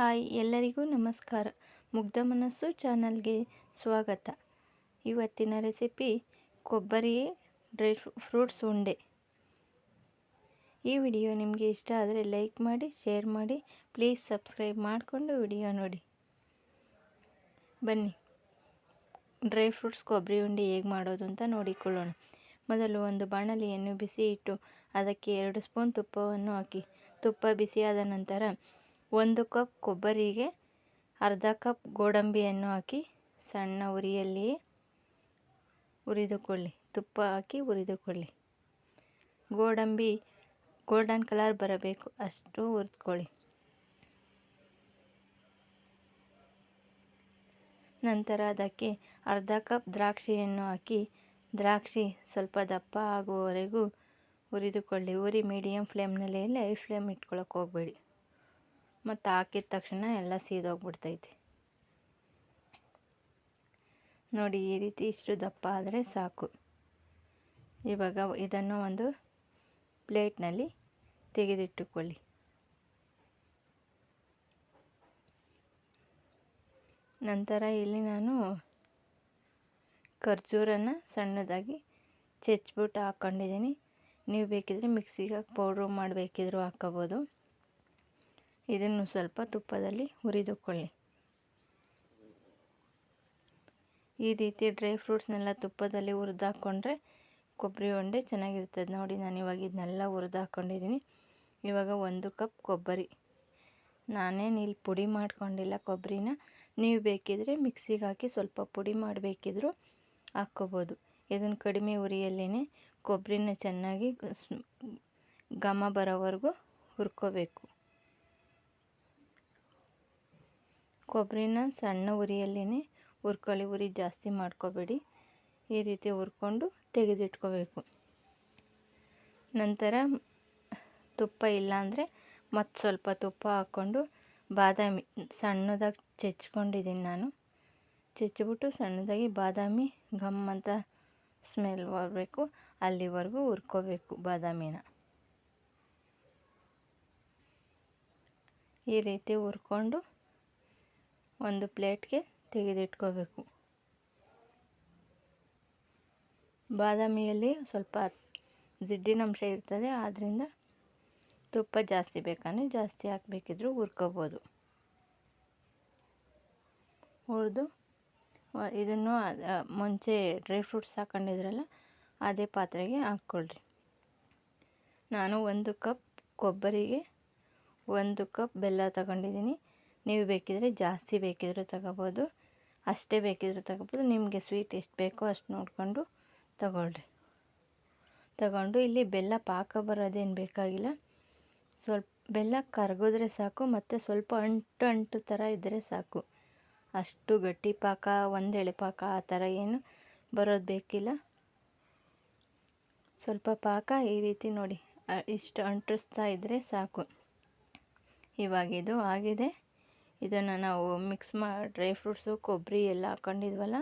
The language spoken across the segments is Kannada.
ಹಾಯ್ ಎಲ್ಲರಿಗೂ ನಮಸ್ಕಾರ. ಮುಗ್ಧ ಮನಸ್ಸು ಚಾನಲ್ಗೆ ಸ್ವಾಗತ. ಇವತ್ತಿನ ರೆಸಿಪಿ ಕೊಬ್ಬರಿ ಡ್ರೈ ಫ್ರೂಟ್ಸ್ ಉಂಡೆ. ಈ ವಿಡಿಯೋ ನಿಮಗೆ ಇಷ್ಟ ಆದರೆ ಲೈಕ್ ಮಾಡಿ, ಶೇರ್ ಮಾಡಿ, ಪ್ಲೀಸ್ ಸಬ್ಸ್ಕ್ರೈಬ್ ಮಾಡಿಕೊಂಡು ವಿಡಿಯೋ ನೋಡಿ. ಬನ್ನಿ. ಡ್ರೈ ಫ್ರೂಟ್ಸ್ ಕೊಬ್ಬರಿ ಉಂಡೆ ಹೇಗೆ ಮಾಡೋದು ಅಂತ ನೋಡಿಕೊಳ್ಳೋಣ. ಮೊದಲು ಒಂದು ಬಾಣಲಿಯನ್ನು ಬಿಸಿ ಇಟ್ಟು, ಅದಕ್ಕೆ ಎರಡು ಸ್ಪೂನ್ ತುಪ್ಪವನ್ನು ಹಾಕಿ. ತುಪ್ಪ ಬಿಸಿಯಾದ ನಂತರ ಒಂದು ಕಪ್ ಕೊಬ್ಬರಿಗೆ ಅರ್ಧ ಕಪ್ ಗೋಡಂಬಿಯನ್ನು ಹಾಕಿ ಸಣ್ಣ ಉರಿಯಲ್ಲಿ ಹುರಿದುಕೊಳ್ಳಿ ತುಪ್ಪ ಹಾಕಿ ಹುರಿದುಕೊಳ್ಳಿ ಗೋಡಂಬಿ ಗೋಲ್ಡನ್ ಕಲರ್ ಬರಬೇಕು. ಅಷ್ಟು ಹುರಿದುಕೊಳ್ಳಿ. ನಂತರ ಅದಕ್ಕೆ ಅರ್ಧ ಕಪ್ ದ್ರಾಕ್ಷಿಯನ್ನು ಹಾಕಿ, ದ್ರಾಕ್ಷಿ ಸ್ವಲ್ಪ ದಪ್ಪ ಆಗುವವರೆಗೂ ಹುರಿದುಕೊಳ್ಳಿ ಉರಿ ಮೀಡಿಯಮ್ ಫ್ಲೇಮ್ನಲ್ಲಿ ಹೈ ಫ್ಲೇಮ್ ಇಟ್ಕೊಳ್ಳೋಕೆ ಹೋಗಬೇಡಿ. ಮತ್ತು ಹಾಕಿದ ತಕ್ಷಣ ಎಲ್ಲ ಸೀದೋಗ್ಬಿಡ್ತೈತಿ. ನೋಡಿ, ಈ ರೀತಿ ಇಷ್ಟು ದಪ್ಪ ಆದರೆ ಸಾಕು. ಇವಾಗ ಇದನ್ನು ಒಂದು ಪ್ಲೇಟ್ನಲ್ಲಿ ತೆಗೆದಿಟ್ಟುಕೊಳ್ಳಿ. ನಂತರ ಇಲ್ಲಿ ನಾನು ಖರ್ಜೂರನ್ನು ಸಣ್ಣದಾಗಿ ಚೆಚ್ಬಿಟ್ಟು ಹಾಕ್ಕೊಂಡಿದ್ದೀನಿ ನೀವು ಬೇಕಿದ್ರೆ ಮಿಕ್ಸಿಗೆ ಹಾಕಿ, ಪೌಡ್ರು ಮಾಡಬೇಕಿದ್ರು ಹಾಕ್ಕೋಬೋದು ಇದನ್ನು ಸ್ವಲ್ಪ ತುಪ್ಪದಲ್ಲಿ ಹುರಿದುಕೊಳ್ಳಿ. ಈ ರೀತಿ ಡ್ರೈ ಫ್ರೂಟ್ಸ್ನೆಲ್ಲ ತುಪ್ಪದಲ್ಲಿ ಹುರಿದು ಹಾಕ್ಕೊಂಡ್ರೆ ಕೊಬ್ಬರಿ ಉಂಡೆ ಚೆನ್ನಾಗಿರ್ತದೆ. ನೋಡಿ, ನಾನು ಇವಾಗ ಇದನ್ನೆಲ್ಲ ಹುರಿದಾಕೊಂಡಿದ್ದೀನಿ. ಇವಾಗ ಒಂದು ಕಪ್ ಕೊಬ್ಬರಿ. ನಾನೇನು ಇಲ್ಲಿ ಪುಡಿ ಮಾಡ್ಕೊಂಡಿಲ್ಲ ಕೊಬ್ಬರಿನ. ನೀವು ಬೇಕಿದ್ರೆ ಮಿಕ್ಸಿಗೆ ಹಾಕಿ ಸ್ವಲ್ಪ ಪುಡಿ ಮಾಡಬೇಕಿದ್ರು ಹಾಕ್ಕೋಬೋದು. ಇದನ್ನು ಕಡಿಮೆ ಉರಿಯಲ್ಲೇ ಕೊಬ್ಬರಿನ ಚೆನ್ನಾಗಿ ಘಮ ಬರೋವರೆಗೂ ಹುರ್ಕೋಬೇಕು. ಕೊಬ್ಬರಿನ ಸಣ್ಣ ಉರಿಯಲ್ಲೇ ಹುರ್ಕೊಳ್ಳಿ, ಉರಿ ಜಾಸ್ತಿ ಮಾಡ್ಕೋಬೇಡಿ. ಈ ರೀತಿ ಹುರ್ಕೊಂಡು ತೆಗೆದಿಟ್ಕೋಬೇಕು. ನಂತರ ತುಪ್ಪ ಇಲ್ಲಾಂದರೆ ಮತ್ತು ಸ್ವಲ್ಪ ತುಪ್ಪ ಹಾಕ್ಕೊಂಡು ಬಾದಾಮಿ ಸಣ್ಣದಾಗಿ ಚೆಚ್ಕೊಂಡಿದ್ದೀನಿ ನಾನು. ಚೆಚ್ಚಿಬಿಟ್ಟು ಸಣ್ಣದಾಗಿ ಬಾದಾಮಿ ಘಮ್ ಅಂತ ಸ್ಮೆಲ್ ಬರಬೇಕು. ಅಲ್ಲಿವರೆಗೂ ಹುರ್ಕೋಬೇಕು ಬಾದಾಮಿನ. ಈ ರೀತಿ ಹುರ್ಕೊಂಡು ಒಂದು ಪ್ಲೇಟ್ಗೆ ತೆಗೆದಿಟ್ಕೋಬೇಕು. ಬಾದಾಮಿಯಲ್ಲಿ ಸ್ವಲ್ಪ ಜಿಡ್ಡಿನಂಶ ಇರ್ತದೆ ಆದ್ದರಿಂದ ತುಪ್ಪ ಜಾಸ್ತಿ ಬೇಕಂದರೆ ಜಾಸ್ತಿ ಹಾಕಬೇಕಿದ್ರು ಹುರ್ಕೋಬೋದು. ಹುರಿದು ಇದನ್ನು ಮುಂಚೆ ಡ್ರೈ ಫ್ರೂಟ್ಸ್ ಹಾಕೊಂಡಿದ್ರಲ್ಲ, ಅದೇ ಪಾತ್ರೆಗೆ ಹಾಕ್ಕೊಳ್ರಿ. ನಾನು ಒಂದು ಕಪ್ ಕೊಬ್ಬರಿಗೆ ಒಂದು ಕಪ್ ಬೆಲ್ಲ ತಗೊಂಡಿದ್ದೀನಿ. ನೀವು ಬೇಕಿದ್ರೆ ಜಾಸ್ತಿ ಬೇಕಿದ್ರೂ ತಗೋಬೋದು, ಅಷ್ಟೇ ಬೇಕಿದ್ರೂ ತಗೋಬೋದು, ನಿಮಗೆ ಸ್ವೀಟ್ ಎಷ್ಟು ಬೇಕೋ ಅಷ್ಟು ನೋಡಿಕೊಂಡು ತಗೊಳ್ರಿ. ತಗೊಂಡು ಇಲ್ಲಿ ಬೆಲ್ಲ ಪಾಕ ಬರೋದೇನು ಬೇಕಾಗಿಲ್ಲ. ಸ್ವಲ್ಪ ಬೆಲ್ಲ ಕರಗಿದ್ರೆ ಸಾಕು, ಮತ್ತು ಸ್ವಲ್ಪ ಅಂಟು ಅಂಟು ಥರ ಇದ್ದರೆ ಸಾಕು. ಅಷ್ಟು ಗಟ್ಟಿ ಪಾಕ ಒಂದೆಳೆ ಪಾಕ ಆ ಥರ ಏನು ಬರೋದು ಬೇಕಿಲ್ಲ. ಸ್ವಲ್ಪ ಪಾಕ ಈ ರೀತಿ ನೋಡಿ ಇಷ್ಟು ಅಂಟಿಸ್ತಾ ಇದ್ದರೆ ಸಾಕು. ಇವಾಗಿದು ಆಗಿದೆ. ಇದನ್ನು ನಾವು ಮಿಕ್ಸ್ ಮಾಡಿ ಡ್ರೈ ಫ್ರೂಟ್ಸು ಕೊಬ್ಬರಿ ಎಲ್ಲ ಹಾಕ್ಕೊಂಡಿದ್ವಲ್ಲ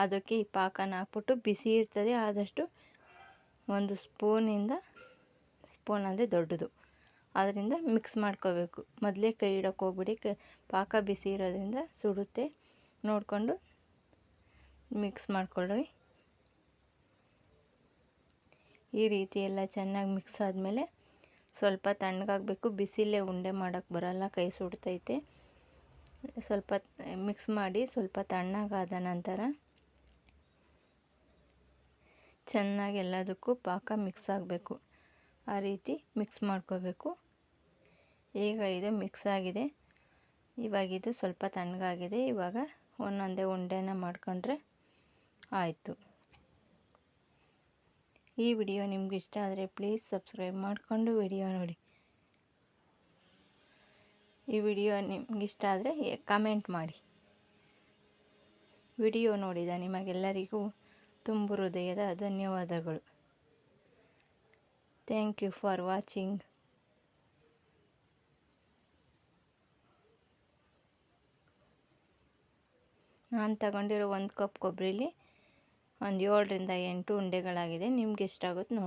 ಅದಕ್ಕೆ ಈ ಪಾಕನ ಹಾಕ್ಬಿಟ್ಟು ಬಿಸಿ ಇರ್ತದೆ. ಆದಷ್ಟು ಒಂದು ಸ್ಪೂನಿಂದ, ಸ್ಪೂನ್ ಅಂದರೆ ದೊಡ್ಡದು. ಅದರಿಂದ ಮಿಕ್ಸ್ ಮಾಡ್ಕೋಬೇಕು. ಮೊದಲೇ ಕೈ ಇಡೋಕ್ಕೆ ಹೋಗ್ಬಿಡಿ. ಕ, ಪಾಕ ಬಿಸಿ ಇರೋದ್ರಿಂದ ಸುಡುತ್ತೆ. ನೋಡಿಕೊಂಡು ಮಿಕ್ಸ್ ಮಾಡ್ಕೊಳ್ಳಿ ಈ ರೀತಿ ಎಲ್ಲ ಚೆನ್ನಾಗಿ ಮಿಕ್ಸ್ ಆದಮೇಲೆ ಸ್ವಲ್ಪ ತಣ್ಣಗಾಗಬೇಕು. ಬಿಸಿಲೇ ಉಂಡೆ ಮಾಡೋಕ್ಕೆ ಬರಲ್ಲ. ಕೈ ಸುಡ್ತೈತೆ. ಸ್ವಲ್ಪ ಮಿಕ್ಸ್ ಮಾಡಿ ಸ್ವಲ್ಪ ತಣ್ಣಗಾದ ನಂತರ ಚೆನ್ನಾಗಿ ಎಲ್ಲದಕ್ಕೂ ಪಾಕ ಮಿಕ್ಸ್ ಆಗಬೇಕು. ಆ ರೀತಿ ಮಿಕ್ಸ್ ಮಾಡ್ಕೋಬೇಕು. ಈಗ ಇದು ಮಿಕ್ಸ್ ಆಗಿದೆ. ಇವಾಗ ಇದು ಸ್ವಲ್ಪ ತಣ್ಣಗಾಗಿದೆ. ಇವಾಗ ಒಂದೊಂದೇ ಉಂಡೆನ ಮಾಡಿಕೊಂಡ್ರೆ ಆಯಿತು. ಈ ವಿಡಿಯೋ ನಿಮ್ಗೆ ಇಷ್ಟ ಆದರೆ ಪ್ಲೀಸ್ ಸಬ್ಸ್ಕ್ರೈಬ್ ಮಾಡಿಕೊಂಡು ವಿಡಿಯೋ ನೋಡಿ. ಈ ವಿಡಿಯೋ ನಿಮ್ಗೆ ಇಷ್ಟ ಆದರೆ ಕಮೆಂಟ್ ಮಾಡಿ. ವಿಡಿಯೋ ನೋಡಿದ ನಿಮಗೆಲ್ಲರಿಗೂ ತುಂಬು ಹೃದಯದ ಧನ್ಯವಾದಗಳು. ಥ್ಯಾಂಕ್ ಯು ಫಾರ್ ವಾಚಿಂಗ್ ನಾನು ತಗೊಂಡಿರೋ ಒಂದು ಕಪ್ ಕೊಬ್ಬರಿಲಿ ಒಂದು ಏಳರಿಂದ ಎಂಟು ಉಂಡೆಗಳಾಗಿದೆ. ನಿಮ್ಗೆ ಎಷ್ಟಾಗುತ್ತೆ ನೋಡಿ